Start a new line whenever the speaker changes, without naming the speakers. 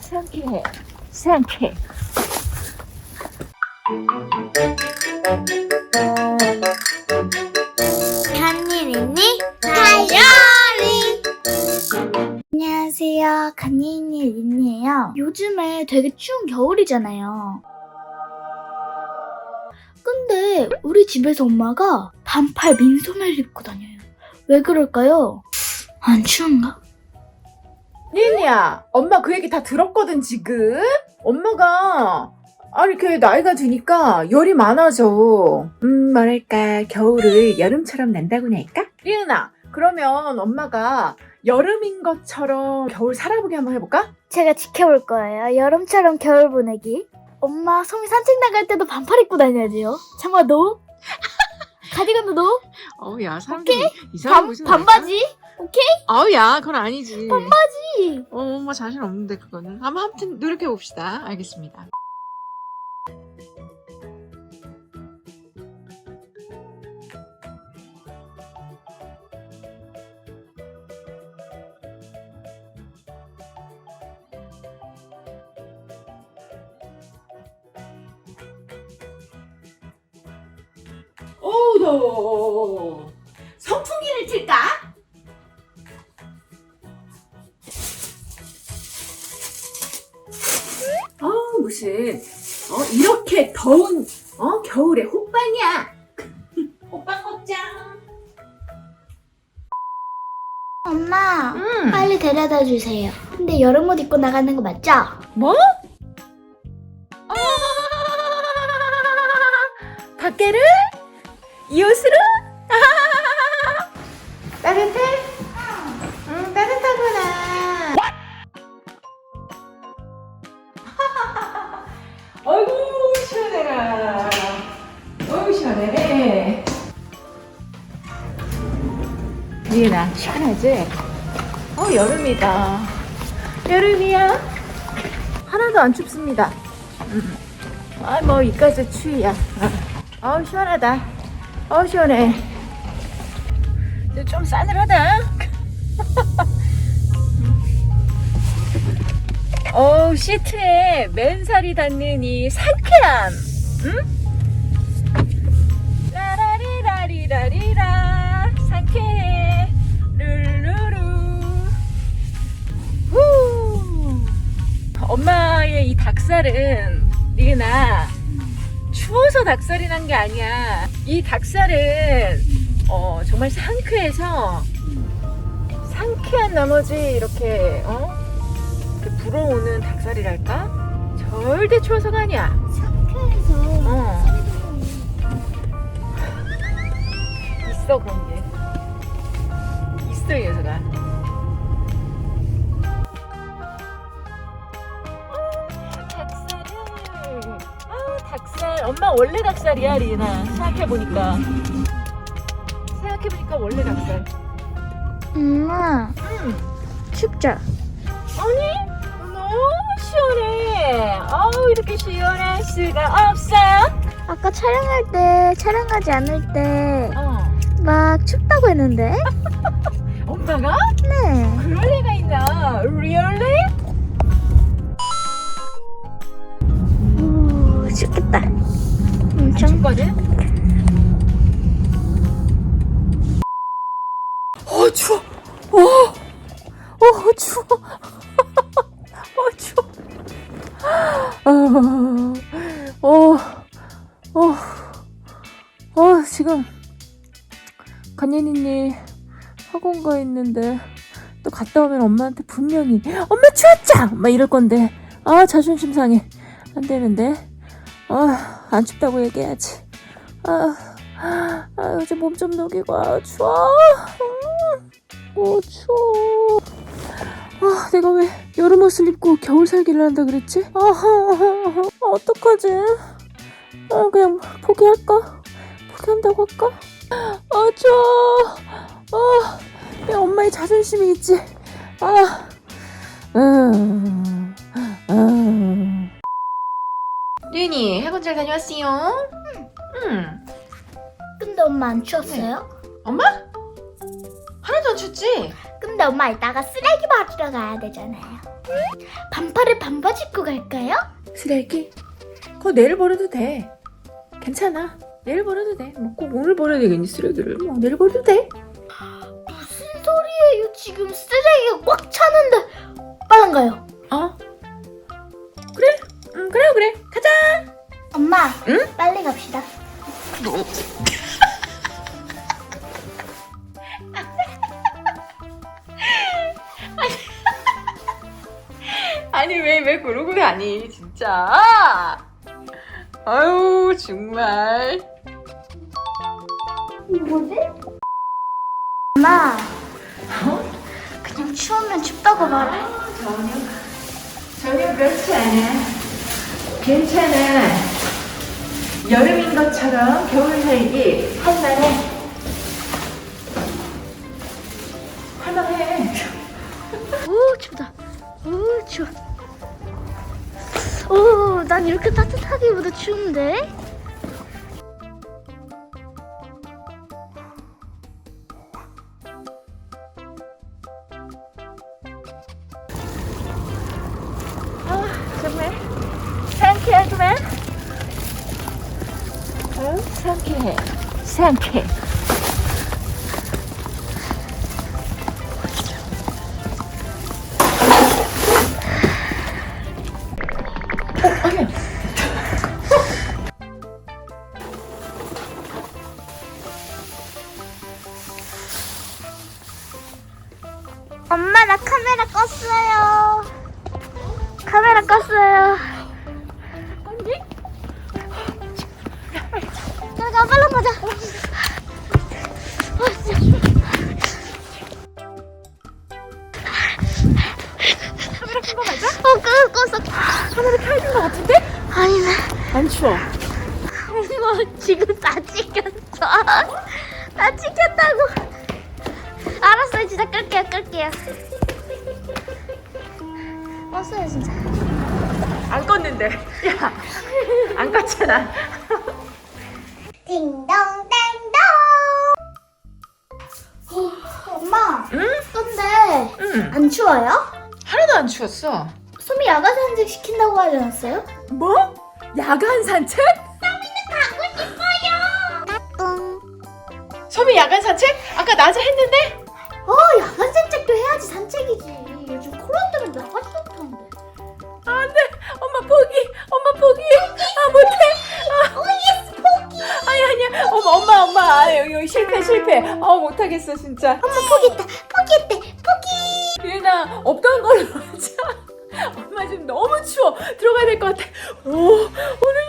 상쾌해. 상쾌.
한일 있니? 다이어리 안녕하세요 간이니 린이에요 요즘에 되게 추운 겨울이잖아요 근데 우리 집에서 엄마가 반팔 민소매를 입고 다녀요 왜 그럴까요? 안 추운가?
니니야, 엄마 그 얘기 다 들었거든, 지금? 엄마가, 아니, 이렇게 나이가 드니까 열이 많아져. 음, 뭐랄까, 겨울을 여름처럼 난다고나 할까? 리은아, 그러면 엄마가 여름인 것처럼 겨울 살아보게 한번 해볼까?
제가 지켜볼 거예요 여름처럼 겨울 보내기 엄마 소미 산책 나갈 때도 반팔 입고 다녀야지요 장화 너? 가디건도 너?
어우 야 사람들이 이상한
반, 반바지?
아우 야 그건 아니지.
반바지!
어 엄마 자신 없는데 그거는. 아마 아무튼 노력해 봅시다. 알겠습니다
어우, 더워. 선풍기를 틀까? 어, 무슨, 어, 이렇게 더운, 어, 겨울에 호빵이야. 호빵 먹자.
엄마
음.
빨리 데려다 주세요. 근데 여름 옷 입고 나가는 거 맞죠?
뭐? 아, 밖에를 이 옷으로? 따뜻해? 응, 따뜻하구나. 어이구, 시원해라. 어이구, 시원해. 리은아, 시원하지? 어, 여름이다. 여름이야. 하나도 안 춥습니다. 음. 아, 뭐, 이까지 추위야. 어. 아우, 시원하다. 아우, 시원해. 좀 싸늘하다. 어우, 시트에 맨살이 닿는 이 상쾌함. 응? 라라리라리라리라. 상쾌해. 룰루루. 후. 엄마의 이 닭살은 리은아 추워서 닭살이 난 게 아니야. 이 닭살은 어, 정말 상쾌해서 상쾌한 나머지 이렇게 어 이렇게 불어오는 닭살이랄까? 절대 추워서가 아니야.
상쾌해서
어. 있어 그런 게. 있어 이 녀석아. 엄마 원래 닭살이야 리나. 생각해보니까. 생각해보니까 원래 닭살.
엄마.
음
춥죠?
아니 너무 시원해. 아우 이렇게 시원할 수가 없어요.
아까 촬영할 때 촬영하지 않을
때막어
춥다고 했는데?
엄마가?
네.
그럴 리가 있나? Really?
오, 춥겠다 엄청
춥거든? 어 추워. 어, 어 추워. 어 추워. 어, 어, 어, 어, 지금 간예린이 학원 가 있는데 또 갔다 오면 엄마한테 분명히 엄마 추웠죠? 막 이럴 건데. 아 자존심 상해. 안 되는데 아 안 춥다고 얘기해야지 아, 아 이제 몸좀 녹이고 아 추워 음, 어 추워 아 내가 왜 여름 옷을 입고 겨울 살기를 한다 그랬지? 아 어떡하지? 아 그냥 포기할까? 포기한다고 할까? 아 추워 아, 내 엄마의 자존심이 있지. 아, 음, 음. 류니 학원 잘 다녀왔어요? 응.
근데 엄마 안 추웠어요?
엄마? 하나도 안
춥지?
근데 엄마 이따가 쓰레기 버리러 가야 되잖아요. 반팔에 반바지 입고 갈까요?
쓰레기? 그거 내일 버려도 돼. 괜찮아. 내일 버려도 돼. 뭐꼭 오늘 버려야 되겠니 쓰레기를? 뭐 내일 버려도 돼.
무슨 소리예요? 지금 쓰레기가 꽉 차는데 빨리 가요.
어? 그래? 응 그래 그래. 가자.
엄마,
응?
빨리 갑시다.
아니 왜 왜 그러고 다니 진짜? 아유 정말.
뭐지? 엄마, 그냥 추우면 춥다고 말해.
전혀 전혀 그렇지 않아. 괜찮아. 여름인 것처럼 겨울 살기 할만해. 할만해.
오 춥다. 오 추워. 오, 난 이렇게 따뜻하기보다 추운데.
상쾌해 정말. 어, 상쾌해. 상쾌.
엄마 나 카메라 껐어요. 카메라 껐어요. 가자. 아, 진짜. 카메라 끈거 맞아? 어, 끄, 껐어. 카메라 켜진 거 같은데? 아니네.
안 추워.
이거 지금 다 찍혔어. 다 찍혔다고. 알았어요, 진짜 끌게요, 끌게요. 껐어요, 진짜.
안 껐는데. 야, 안 껐잖아.
딩동댕동. 엄마.
응?
근데
응.
안 추워요?
하나도 안 추웠어.
소미 야간 산책 시킨다고 하지 않았어요?
뭐? 야간 산책?
가고 싶어요.
소미 야간 산책? 아까 낮에 했는데?
어, 야간 산책도 해야지 산책이지. 요즘 코로나 때문에 나가지
실패. 아, 못하겠어, 진짜.
엄마 포기했다. 포기했대. 포기.
유나, 없던 걸로 하자. 엄마 지금 너무 추워. 들어가야 될 것 같아. 오, 오늘